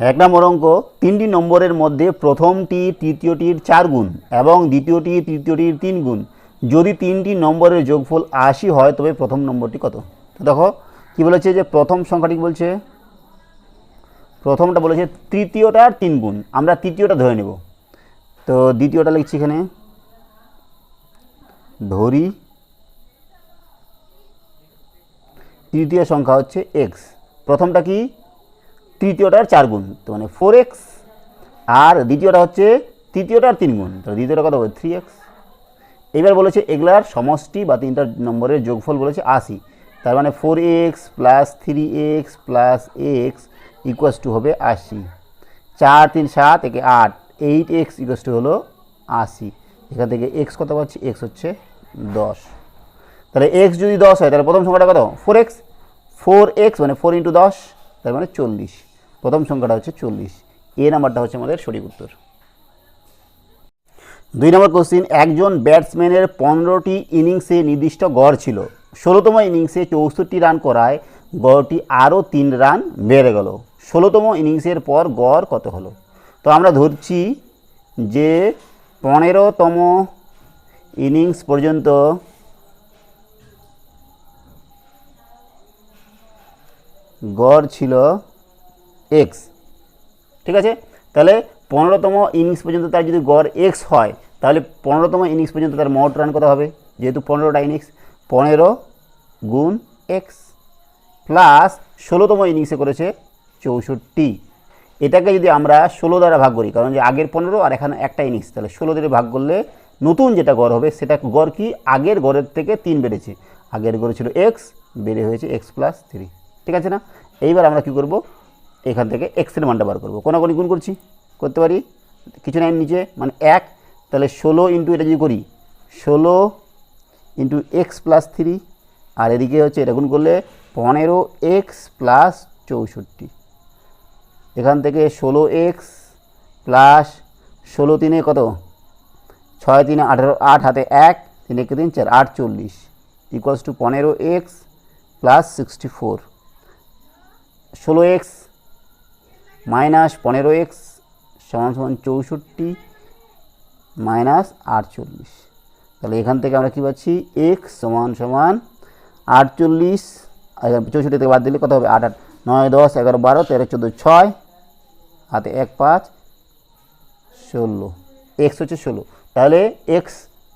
এক নম্বর অঙ্ক, তিনটি নম্বরের মধ্যে প্রথমটি, তৃতীয়টির চার গুণ এবং দ্বিতীয়টি, তৃতীয়টির তিন গুণ। যদি তিনটি নম্বরের যোগফল আশি হয়, তবে প্রথম নম্বরটি কত? তো দেখো, কী বলেছে যে প্রথম সংখ্যাটি বলছে? প্রথমটা বলেছে তৃতীয়টার তিন গুণ। আমরা তৃতীয়টা ধরে নেব। তো দ্বিতীয়টা লিখছি এখানে। ধরি। তৃতীয় সংখ্যা হচ্ছে এক্স প্রথমটা কি? তৃতীয়টার চার গুণ, তো মানে ফোর এক্স আর দ্বিতীয়টা হচ্ছে তৃতীয়টার তিন গুণ, তো দ্বিতীয়টা কত হবে? থ্রি এক্স এবার বলেছে এগুলার সমষ্টি বা তিনটা নম্বরের যোগফল বলেছে আশি, তার মানে four x plus three x plus x equals to হবে আশি। চার, তিন, সাত, একে আট এইট এক্স ইকুয়াস টু হলো আশি। এখান থেকে এক্স কত পাচ্ছি? এক্স হচ্ছে দশ। তাহলে এক্স যদি দশ হয়, তাহলে প্রথম সংখ্যাটা কত? ফোর এক্স ফোর এক্স মানে ফোর ইন্টু দশ, তার মানে চল্লিশ। প্রথম সংখ্যাটা হচ্ছে চল্লিশ। এ নাম্বারটা হচ্ছে আমাদের সঠিক উত্তর। দুই নম্বর কোশ্চিন একজন ব্যাটসম্যানের পনেরোটি ইনিংসে নির্দিষ্ট গড় ছিল। ষোলোতম ইনিংসে চৌষট্টি রান করায়, গড়টি আরও তিন রান বেড়ে গেল। ষোলোতম ইনিংসের পর গড় কত হলো? তো আমরা ধরছি যে পনেরোতম ইনিংস পর্যন্ত গড় ছিল এক্স ঠিক আছে? তাহলে পনেরোতম ইনিংস পর্যন্ত তার যদি গড় এক্স হয়, তাহলে পনেরোতম ইনিংস পর্যন্ত তার মোট রান কত হবে? যেহেতু পনেরোটা ইনিংস, পনেরো গুণ এক্স প্লাস ষোলোতম ইনিংসে করেছে চৌষট্টি। এটাকে যদি আমরা ষোলো দ্বারা ভাগ করি, কারণ যে আগের পনেরো আর এখানে একটা ইনিংস, তাহলে ষোলো দিয়ে ভাগ করলে নতুন যেটা গড় হবে, সেটা গড় কি? আগের গড়ের থেকে তিন বেড়েছে। আগের গড়ে ছিল এক্স বেড়ে হয়েছে এক্স প্লাস থ্রি ঠিক আছে না? এইবার আমরা কী করব? এখান থেকে এক্সের মানটা বার করব। কোনাগুনি গুণ করছি? করতে পারি? কিছু নাই, নিচে মানে এক। তাহলে ষোলো ইন্টু এটা যদি করি, ষোলো ইন্টু এক্স প্লাস থ্রি আর এদিকে হচ্ছে এটা গুণ করলে পনেরো এক্স প্লাস চৌষট্টি। এখান থেকে ষোলো এক্স প্লাস ষোলো তিনে কত? ছয় তিনে আঠেরো, আট হাতে এক, তিন একে তিন, চার, আট, চল্লিশ। ইকুয়ালস টু পনেরো এক্স প্লাস সিক্সটি ফোর ষোলো এক্স মাইনাস পনেরো এক্স সমান সমান চৌষট্টি মাইনাস আটচল্লিশ। তাহলে এখান থেকে আমরা কী পাচ্ছি? এক্স সমান সমান আটচল্লিশ চৌষট্টি থেকে বাদ দিলে কত হবে? আট আট। নয়, দশ, এগারো, বারো, তেরো, চোদ্দ, ছয়, হাতে এক, পাঁচ, ষোলো। এক্স হচ্ছে ষোলো। তাহলে এক্স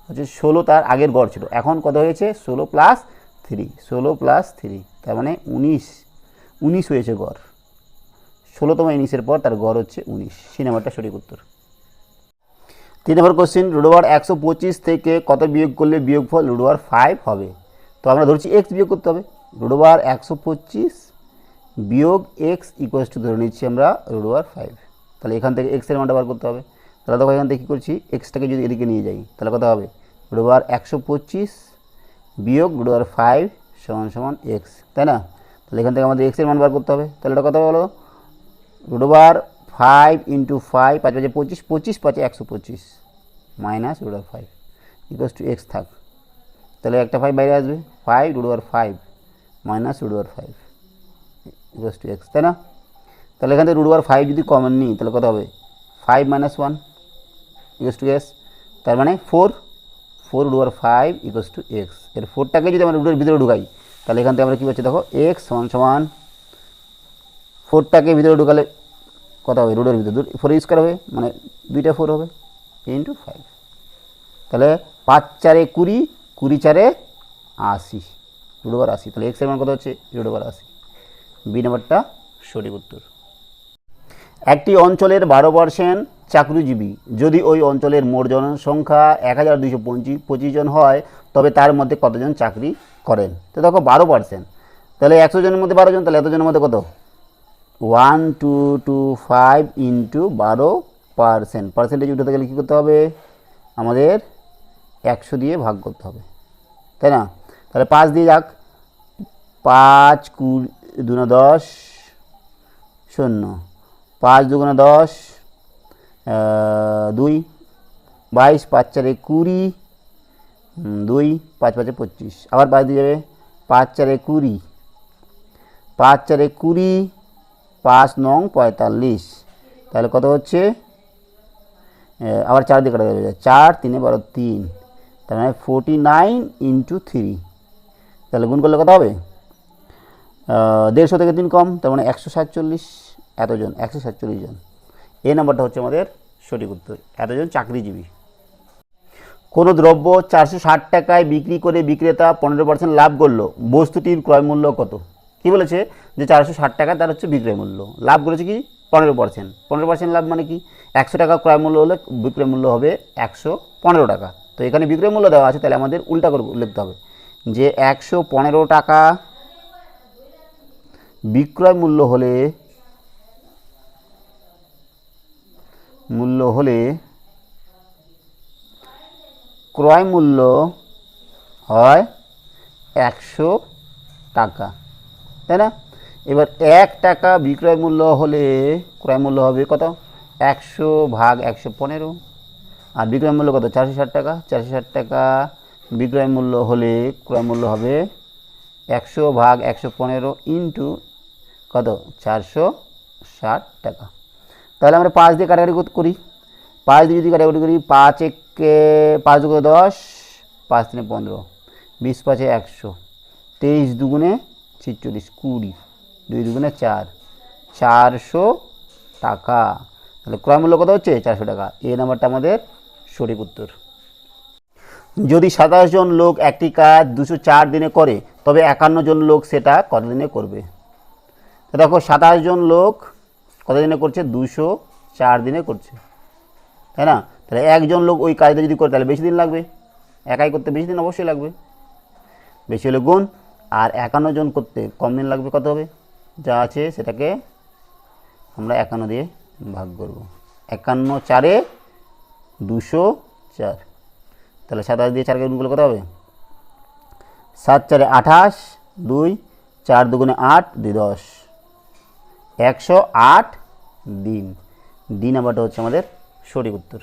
হচ্ছে ষোলো, তার আগের গড় ছিল। এখন কত হয়েছে? ষোলো প্লাস থ্রি ষোলো প্লাস থ্রি তার মানে উনিশ। উনিশ হয়েছে গড়। ষোলোতম ইনিংসের পর তার গড় হচ্ছে উনিশ। সি নাম্বারটা সঠিক উত্তর। তিন নম্বর কোশ্চেন রুডোবার একশো পঁচিশ থেকে কত বিয়োগ করলে বিয়োগফল? রুডোবার ফাইভ হবে। তো আমরা ধরছি এক্স বিয়োগ করতে হবে। রুডোবার একশো পঁচিশ বিয়োগ এক্স ইকুয়ালস টু ধরে নিচ্ছি আমরা রুডোবার ফাইভ তাহলে এখান থেকে এক্সের মানটা বার করতে হবে। তাহলে দেখো এখান থেকে কী করছি? এক্সটাকে যদি এদিকে নিয়ে যাই, তাহলে কত হবে? রুডোবার একশো পঁচিশ বিয়োগ রুডোবার ফাইভ সমান সমান এক্স তাই না? তাহলে এখান থেকে আমাদের এক্সের মান বার করতে হবে। তাহলে এটা কত হলো রুডোবার ফাইভ ইন্টু ফাইভ পাঁচ পাঁচে পঁচিশ পঁচিশ পাঁচে একশো পঁচিশ minus root over five equals to x থাক। তাহলে একটা ফাইভ বাইরে আসবে five root over five minus root over five equals to x তাই না? তাহলে এখান থেকে রুডোবার ফাইভ যদি কমন নিই, তাহলে কত হবে? Five minus one equals to x তার মানে four four root over five equals to এক্সের ফোরটাকে যদি আমরা রুডোর ভিতরে ঢুকাই, তাহলে এখান থেকে আমরা কী পাচ্ছি দেখো এক্স সমান সমান ফোরটাকে ভিতরে ঢুকালে কত হবে? রুডের ভিতরে। ফোর স্কোয়ার হবে? মানে দুইটা ফোর হবে? ইন্টু ফাইভ তাহলে পাঁচ চারে কুড়ি কুড়ি চারে আশি। রুডোবার আশি। তাহলে এক্সের মান কত হচ্ছে? রুডোবার আশি। বি নাম্বারটা সঠিক উত্তর। একটি অঞ্চলের বারো পার্সেন্ট চাকরিজীবী যদি ওই অঞ্চলের মোট জনসংখ্যা এক হাজার দুইশো পঁচিশ জন হয়, তবে তার মধ্যে কতজন চাকরি করেন? তো দেখো, বারো পার্সেন্ট তাহলে একশো জনের মধ্যে বারো জন, তাহলে এতজনের মধ্যে কত? One two two five into বারো পার্সেন্ট পার্সেন্টেজ উঠাতে গেলে কী করতে হবে? আমাদের একশো দিয়ে ভাগ করতে হবে। তাই না? তাহলে পাঁচ দিয়ে যাক। পাঁচ কুড়ি দুনো দশ শূন্য। পাঁচ দুগুণে দশ দুই। বাইশ পাঁচ চারে কুড়ি দুই পাঁচ পাঁচে পঁচিশ। আবার পাঁচ দিয়ে যাবে। পাঁচ চারে কুড়ি। পাঁচ চারে কুড়ি পাঁচ নং পঁয়তাল্লিশ। তাহলে কত হচ্ছে? আবার চার দিয়ে কাটা যাবে চার তিনে বারো তিন। তার মানে ফোরটি নাইন ইন্টু থ্রি তাহলে গুণ করলে কত হবে? দেড়শো থেকে তিন কম, তার মানে একশো সাতচল্লিশ এতজন, একশো সাতচল্লিশ জন। এই নাম্বারটা হচ্ছে আমাদের সঠিক উত্তর। এতজন চাকরিজীবী। কোনো দ্রব্য চারশো ষাট টাকায় বিক্রি করে বিক্রেতা পনেরো পার্সেন্ট লাভ করল। বস্তুটির ক্রয় মূল্য কত? কি বলেছে? যে চারশো ষাট টাকা তার হচ্ছে বিক্রয় মূল্য। লাভ করেছে কি? পনেরো পার্সেন্ট পনেরো পার্সেন্ট লাভ মানে কি? একশো টাকা ক্রয় মূল্য হলে বিক্রয় মূল্য হবে একশো পনেরো টাকা। তো এখানে বিক্রয় মূল্য দেওয়া আছে, তাহলে আমাদের উল্টা করে লিখতে হবে। যে একশো পনেরো টাকা বিক্রয় মূল্য হলে মূল্য হলে ক্রয় মূল্য হয় একশো টাকা। তাই না? এবার এক টাকা বিক্রয় মূল্য হলে ক্রয় মূল্য হবে কত? একশো ভাগ একশো পনেরো। আর বিক্রয় মূল্য কত? চারশো ষাট টাকা। চারশো ষাট টাকা বিক্রয় মূল্য হলে ক্রয় মূল্য হবে একশো ভাগ একশো পনেরো ইন্টু কত? চারশো ষাট টাকা। তাহলে আমরা পাঁচ দিয়ে কাটাকাটি কর- পাঁচ দিয়ে যদি কাটাকাটি করি, পাঁচ একে পাঁচ দুগুণে দশ, পাঁচ তিনে পনেরো, বিশ পাঁচে একশো, তেইশ দুগুণে ছিচল্লিশ, কুড়ি, দুই দুগুণে চার, চারশো টাকা। তাহলে ক্রয় মূল্য কত হচ্ছে? চারশো টাকা। এই নাম্বারটা আমাদের সঠিক উত্তর। যদি সাতাশ জন লোক একটি কাজ দুশো চার দিনে করে, তবে একান্ন জন লোক সেটা কত দিনে করবে? তো দেখো, সাতাশ জন লোক কত দিনে করছে? দুশো চার দিনে করছে। তাই না? তাহলে একজন লোক ওই কাজটা যদি করে, তাহলে বেশি দিন লাগবে? একাই করতে বেশি দিন অবশ্যই লাগবে। বেশি হলে গুণ। আর একান্ন জন করতে কম দিন লাগবে কত হবে? যা আছে সেটাকে আমরা একান্ন দিয়ে ভাগ করব। একান্ন চারে দুশো চার। তাহলে সাতাশ দিয়ে চারকে গুণ করলে কত হবে? সাত চারে আঠাশ, দুই, চার দুগুণে আট দুই দশ। একশো আট দিন। দিন নাম্বারটা হচ্ছে আমাদের সঠিক উত্তর।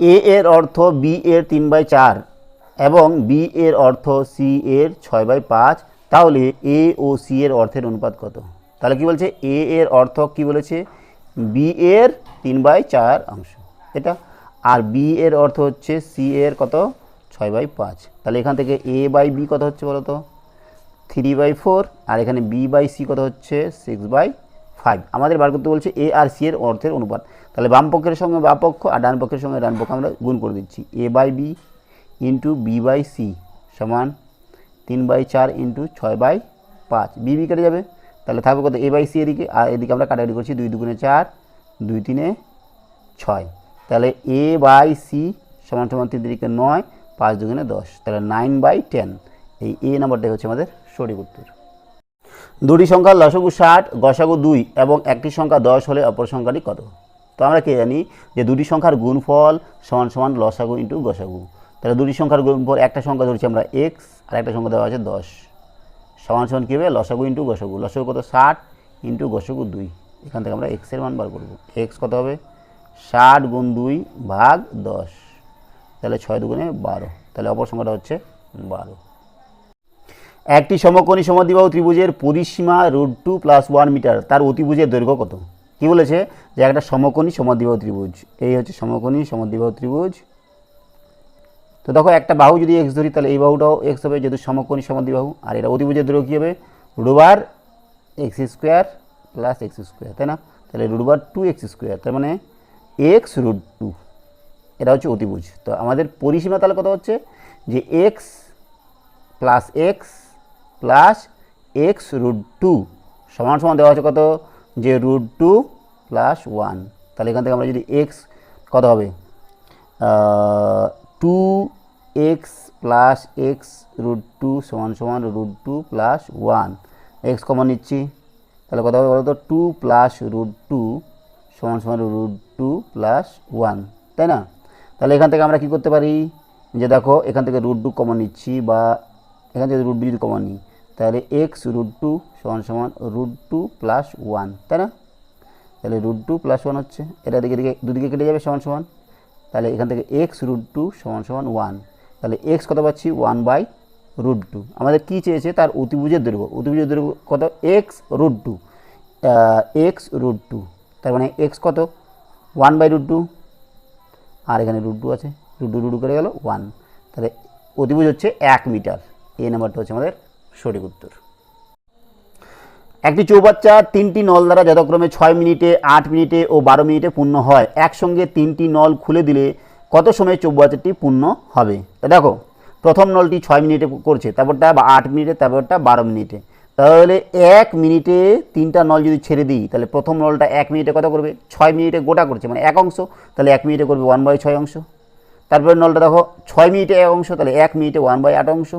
এ এর অর্থ বি এর তিন বাই চার। এবং বি এর অর্থ সি এর ছয় বাই পাঁচ, তাহলে এ ও সি এর অর্থের অনুপাত কত? তাহলে কি বলছে? এ এর অর্থ কি বলেছে? বি এর তিন বাই চার অংশ। এটা? আর বি এর অর্থ হচ্ছে সি এর কত? ছয় বাই পাঁচ। তাহলে এখান থেকে এ বাই বি কত হচ্ছে বলো তো থ্রি বাই ফোর। আর এখানে বি বাই সি কত হচ্ছে? Six by five. আমাদের বার করতে বলছে এ আর সি এর অর্থের অনুপাত। তাহলে বাম পক্ষের সঙ্গে বাম পক্ষ আর ডান পক্ষের সঙ্গে ডান পক্ষ আমরা গুণ করে দিচ্ছি। A by B into B by C সমান তিন বাই চার ইন্টু ছয় বাই পাঁচ। বি বি কেটে যাবে। তাহলে থাকবে কত? এ বাই সি এদিকে, আর এদিকে আমরা কাটাকাটি করছি দুই দুগুণে চার, দুই তিনে ছয়। তাহলে এ বাই সি সমান সমান তিন দিকে নয়, পাঁচ দুগুণে দশ। তাহলে নাইন বাই টেন এই এ নাম্বারটাই হচ্ছে আমাদের সঠিক উত্তর। দুটি সংখ্যার লসগু ষাট, গসাগু দুই এবং একটি সংখ্যা দশ হলে অপর সংখ্যাটি কত? তো আমরা কে জানি যে দুটি সংখ্যার গুণফল সমান সমান লসাগু ইন্টু গসাগু। তাহলে দুটি সংখ্যার গুণফল একটা সংখ্যা ধরছি আমরা এক্স আর একটা সংখ্যা দেওয়া আছে দশ। সমান সমান কী হবে? লসাগু ইন্টু গসাগু। লসাগু কত? ষাট ইন্টু গসাগু দুই। এখান থেকে আমরা এক্সের মান বার করব। এক্স কত হবে? ষাট গুণ দুই ভাগ দশ। তাহলে ছয় দুগুণে বারো। তাহলে অপর সংখ্যাটা হচ্ছে বারো। একটি সমকোণী সমদ্বিবাহু ত্রিভুজের পরিসীমা root two plus one metre তার অতিভুজের দৈর্ঘ্য কত? কি বলেছে? যে একটা সমকোণী সমদ্বিবাহু ত্রিভুজ। এই হচ্ছে সমকোণী সমদ্বিবাহু ত্রিভুজ। তো দেখো, একটা বাহু যদি এক্স ধরি, তাহলে এই বাহুটাও এক্স হবে, যেহেতু সমকোণী সমদ্বিবাহু আর এটা অতিভুজের দৈর্ঘ্য কী হবে? Root over x square plus x square, তাই না? তাহলে রুটবার টু এক্স স্কোয়ার, তার মানে এক্স রুট টু, এটা হচ্ছে অতিভুজ। তো আমাদের পরিসীমা তাহলে কত হচ্ছে? যে x plus x plus x root two, সমান সমান দেওয়া আছে কত? যে রুট টু প্লাস ওয়ান। তাহলে এখান থেকে আমরা যদি এক্স কত হবে? Two x plus x root two সমান সমান root two plus one x common নিচ্ছি। তাহলে কত হবে বলো তো টু প্লাস রুট টু সমান সমান রুট টু প্লাস ওয়ান তাই না? তাহলে এখান থেকে আমরা কী করতে পারি? যে দেখো, এখান থেকে রুট টু কমন নিচ্ছি বা এখান থেকে রুট টু যদি কমন নিই, তাহলে এক্স রুট টু সমান সমান রুট টু প্লাস ওয়ান তাই না? তাহলে রুট টু প্লাস ওয়ান হচ্ছে। এটা দিকে দিকে দুদিকে কেটে যাবে সমান সমান। তাহলে এখান থেকে এক্স রুট টু সমান সমান ওয়ান তাহলে এক্স কত পাচ্ছি? ওয়ান বাই রুট টু আমাদের কী চেয়েছে? তার অতিভুজের দৈর্ঘ্য। অতিভুজের দৈর্ঘ্য কত? X root two x root two তার মানে এক্স কত? ওয়ান বাই রুট টু আর এখানে রুট টু আছে। রুট টু রুট করে গেল ওয়ান তাহলে অতিভুজ হচ্ছে এক মিটার। এই নাম্বারটা হচ্ছে আমাদের সঠিক উত্তর। একটি চৌবাচ্চা তিনটি নল দ্বারা যথাক্রমে ছয় মিনিটে, আট মিনিটে ও বারো মিনিটে পূর্ণ হয়। একসঙ্গে তিনটি নল খুলে দিলে কত সময় চৌবাচ্চাটি পূর্ণ হবে? তা দেখো, প্রথম নলটি ছয় মিনিটে করছে, তারপরটা আট মিনিটে, তারপরটা বারো মিনিটে। তাহলে এক মিনিটে তিনটা নল যদি ছেড়ে দিই, তাহলে প্রথম নলটা এক মিনিটে কত করবে? ছয় মিনিটে গোটা করছে মানে এক অংশ, তাহলে এক মিনিটে করবে ওয়ান বাই ছয় অংশ। তারপরে নলটা দেখো, ছয় মিনিটে এক অংশ, তাহলে এক মিনিটে ওয়ান বাই আট অংশ।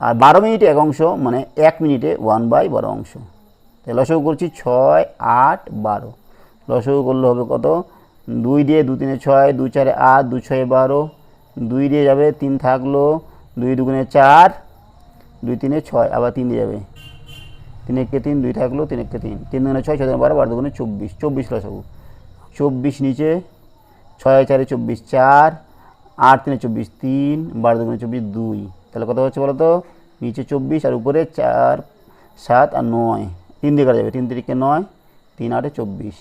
আর বারো মিনিটে এক অংশ মানে এক মিনিটে ওয়ান বাই বারো অংশ। লসগু করছি ছয়, আট, বারো। লসগু করলে হবে কত? দুই দিয়ে দু তিনে ছয় দু চারে আট দু ছয়ে বারো। দুই দিয়ে যাবে তিন থাকল দুই দুগুণে চার, দুই তিনে ছয়, আবার তিন দিয়ে যাবে। তিন একে তিন, দুই থাকল তিন একে তিন। তিন দুগুণে ছয় ছয় বারো বারো দুগুণে চব্বিশ। চব্বিশ লসগু। চব্বিশ নিচে, ছয় চারে চব্বিশ চার, আট তিনে চব্বিশ তিন, বারো দুগুণে চব্বিশ দুই। তাহলে কত হচ্ছে বলো তো নিচে চব্বিশ আর উপরে চার, সাত আর নয়। তিন দিয়ে কাটা যাবে, তিন তিরিকে নয়, তিন আটে চব্বিশ।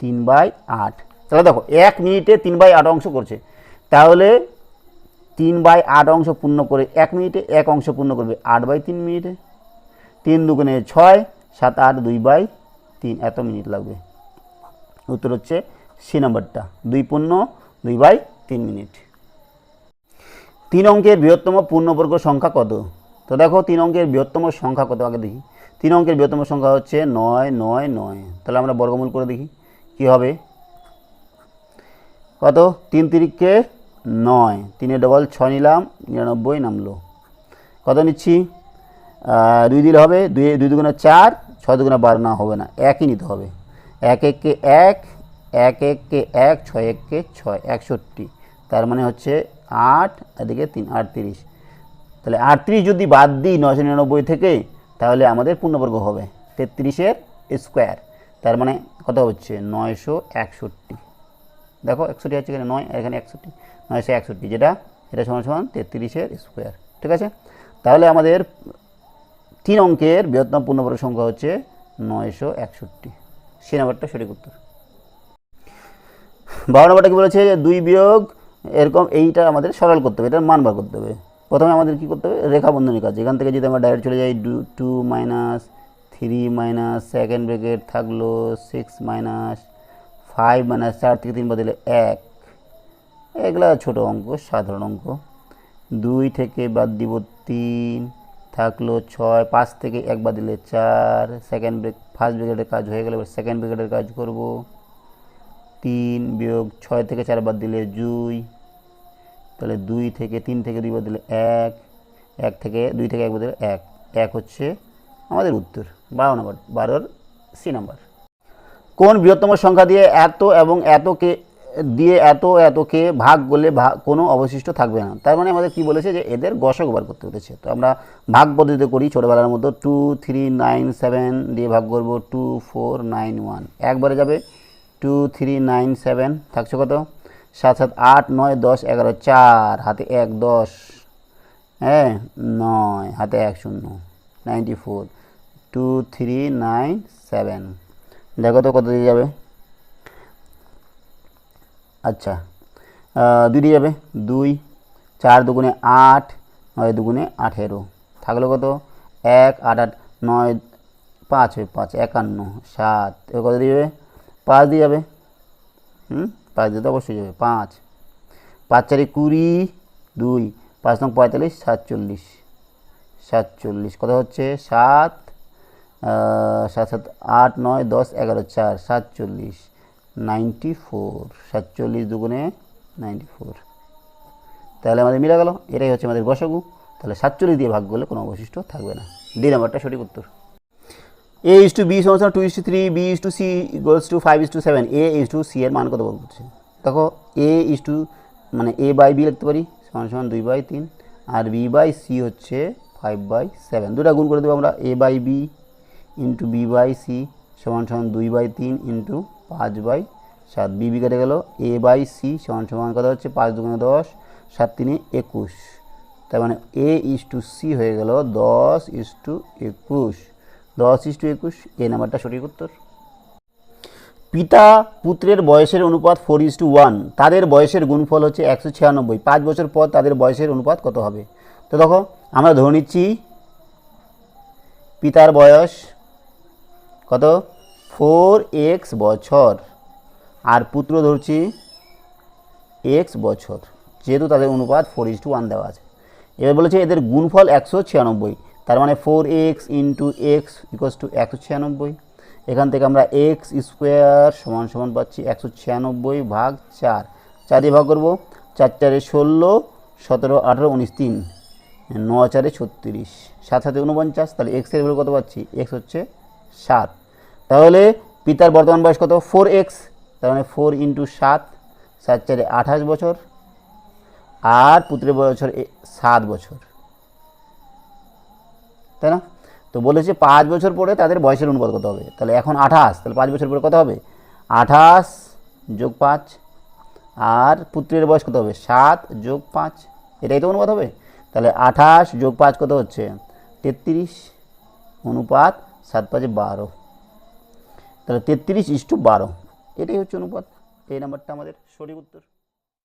তিন বাই আট। তাহলে দেখো, এক মিনিটে তিন বাই আট অংশ করছে। তাহলে তিন বাই আট অংশ পূর্ণ করে এক মিনিটে এক অংশ পূর্ণ করবে। আট বাই তিন মিনিটে। তিন দুগুণে ছয়, সাত আট দুই বাই তিন। এত মিনিট লাগবে। উত্তর হচ্ছে সি নাম্বারটা। দুই পূর্ণ, দুই বাই তিন মিনিট। তিন অঙ্কের বৃহত্তম পূর্ণবর্গ সংখ্যা কত? তো দেখো তিন অঙ্কের বৃহত্তম সংখ্যা কত? আগে দেখি। তিন অঙ্কের বৃহত্তম সংখ্যা হচ্ছে নয় নয় নয়। তাহলে আমরা বর্গমূল করে দেখি। কি হবে? কত? তিন তিরিখকে নয়। তিনে ডবল ছয় নিলাম, নিরানব্বই নামলো। কত নিচ্ছি? দুই দিলে হবে, দুই দুই দুগুণে চার, ছয় দুগুণে বারো না, হবে না। একই নিতে হবে। এক এককে এক এক এককে এক, ছয় এককে ছয়, একষট্টি। তার মানে হচ্ছে আট, এদিকে তিন, আটত্রিশ। তাহলে আটত্রিশ যদি বাদ দিই নশো নিরানব্বই থেকে, তাহলে আমাদের পূর্ণবর্গ হবে তেত্রিশের স্কোয়ার তার মানে কত হচ্ছে? নয়শো একষট্টি। দেখো, একষট্টি আছে এখানে নয় এখানে একষট্টি। নয়শো একষট্টি, যেটা, এটা সমান সমান তেত্রিশের স্কোয়ার ঠিক আছে? তাহলে আমাদের তিন অঙ্কের বৃহত্তম পূর্ণবর্গ সংখ্যা হচ্ছে নয়শো একষট্টি। সে নাম্বারটা সঠিক উত্তর। বারো নম্বরটা কি বলেছে? যে দুই বিয়োগ, এরকম এইটা আমাদের সরল করতে হবে, এটার মান বার করতে হবে। প্রথমে আমাদের কী করতে হবে? রেখা বন্ধনীর কাজ। এখান থেকে যদি আমরা ডাইরেক্ট চলে যাই two minus three minus second bracket থাকল সিক্স মাইনাস ফাইভ মাইনাস চার থেকে তিন বদলে এক। এগুলা ছোট অঙ্ক, সাধারণ অঙ্ক। দুই থেকে বাদ দিব তিন, থাকল ছয়, পাঁচ থেকে এক বাদ দিলে চার। সেকেন্ড ব্রেক ফার্স্ট ব্রিগেডের কাজ হয়ে গেলে সেকেন্ড ব্রিগেডের কাজ করব। তিন বিয়োগ ছয় থেকে চার বাদ দিলে দুই। তাহলে দুই থেকে তিন থেকে দুই বাদ দিলে এক এক থেকে দুই থেকে এক বাদ দিলে এক। এক হচ্ছে আমাদের উত্তর, বারো নম্বর, বারোর সি নাম্বার। কোন বৃহত্তম সংখ্যা দিয়ে এত এবং এতকে, দিয়ে এত এতকে ভাগ করলে ভাগ কোনো অবশিষ্ট থাকবে না? তার মানে আমাদের কি বলেছে যে এদের গসক বার করতে হতেছে। তো আমরা ভাগ পদ্ধতিতে করি ছোটোবেলার মতো টু থ্রি নাইন সেভেন দিয়ে ভাগ করব টু ফোর নাইন ওয়ান একবারে যাবে টু থ্রি নাইন সেভেন থাকছে কত? সাত সাত, আট, নয়, দশ, এগারো, চার, হাতে এক, দশ হ্যাঁ নয়, হাতে এক, শূন্য, ninety four, two, three, nine, seven. দেখো তো কত দিয়ে যাবে? আচ্ছা দুই দিয়ে যাবে? দুই, চার দুগুণে আট, নয় দুগুণে আঠেরো। থাকল কত? এক, আট আট, নয়, পাঁচ হয় পাঁচ, একান্ন, সাত। কত দিয়ে যাবে? পাঁচ দিয়ে যাবে। হুম? পাঁচ দিয়ে তো অবশ্যই যাবে, পাঁচ। পাঁচ চারি কুড়ি, দুই। পাঁচ নং পঁয়তাল্লিশ, সাতচল্লিশ। সাতচল্লিশ, কত হচ্ছে? সাত সাত সাত, আট, নয়, দশ, এগারো, চার। সাতচল্লিশ, নাইনটি ফোর। সাতচল্লিশ দুগুণে নাইনটি ফোর। তাহলে আমাদের মিলে গেল। এটাই হচ্ছে আমাদের গসগু তাহলে সাতচল্লিশ দিয়ে ভাগ করলে কোনো অবশিষ্ট থাকবে না। ডি নাম্বারটা সঠিক উত্তর। এ ইস টু বি সমস্যা two is to three B is to C goals to five is to seven A is to C এর মান কত বল করছে দেখো এ ইস টু মানে এ বাই বি লিখতে পারি, সমান সমান দুই বাই তিন, আর বি বাই সি হচ্ছে ফাইভ বাই সেভেন দুটা গুণ করে দেবো আমরা A by B into B by C সমান সমান দুই বাই তিন ইন্টু পাঁচ বাই সাত। বি বি কেটে গেল এ বাই সি সমান সমান কত হচ্ছে? পাঁচ দুগুণে দশ, সাত তিনে একুশ। তার মানে এ ইস টু সি হয়ে গেল, দশ ইস টু একুশ। দশ ইস টু একুশ, এই নাম্বারটা সঠিক উত্তর। পিতা পুত্রের বয়সের অনুপাত ফোর ইস টু ওয়ান, তাদের বয়সের গুণফল হচ্ছে একশো ছিয়ানব্বই। পাঁচ বছর পর তাদের বয়সের অনুপাত কত হবে? তো দেখো, আমরা ধরে নিচ্ছি পিতার বয়স কত? ফোর এক্স বছর। আর পুত্র ধরছি এক্স বছর, যেহেতু তাদের অনুপাত ফোর ইস টু ওয়ান দেওয়া আছে। এবার বলেছে এদের গুণফল একশো ছিয়ানব্বই। তার মানে four x into x equals two একশো ছিয়ানব্বই। এখান থেকে আমরা এক্স স্কোয়ার সমান সমান পাচ্ছি একশো ছিয়ানব্বই ভাগ চার। চার ভাগ করব, চার চারে ষোলো, সতেরো, আঠেরো, উনিশ, তিন। ন চারে ছত্রিশ। সাত সাথে উনপঞ্চাশ তাহলে এক্সের ভ্যালু কত পাচ্ছি? এক্স হচ্ছে সাত। তাহলে পিতার বর্তমান বয়স কত? ফোর এক্স তার মানে ফোর ইন্টু সাত সাত চারে আঠাশ বছর। আর পুত্রের বছর সাত বছর। তাই না? তো বলেছে পাঁচ বছর পরে তাদের বয়সের অনুপাত কত হবে? তাহলে এখন আঠাশ, তাহলে পাঁচ বছর পরে কত হবে? আঠাশ যোগ পাঁচ, আর পুত্রের বয়স কত হবে? সাত যোগ পাঁচ, এটাই তো অনুপাত হবে? তাহলে আঠাশ যোগ পাঁচ কত হচ্ছে? তেত্রিশ, অনুপাত সাত পাঁচে বারো। তাহলে তেত্রিশ ইস টু বারো, এটাই হচ্ছে অনুপাত। এই নাম্বারটা আমাদের সঠিক উত্তর।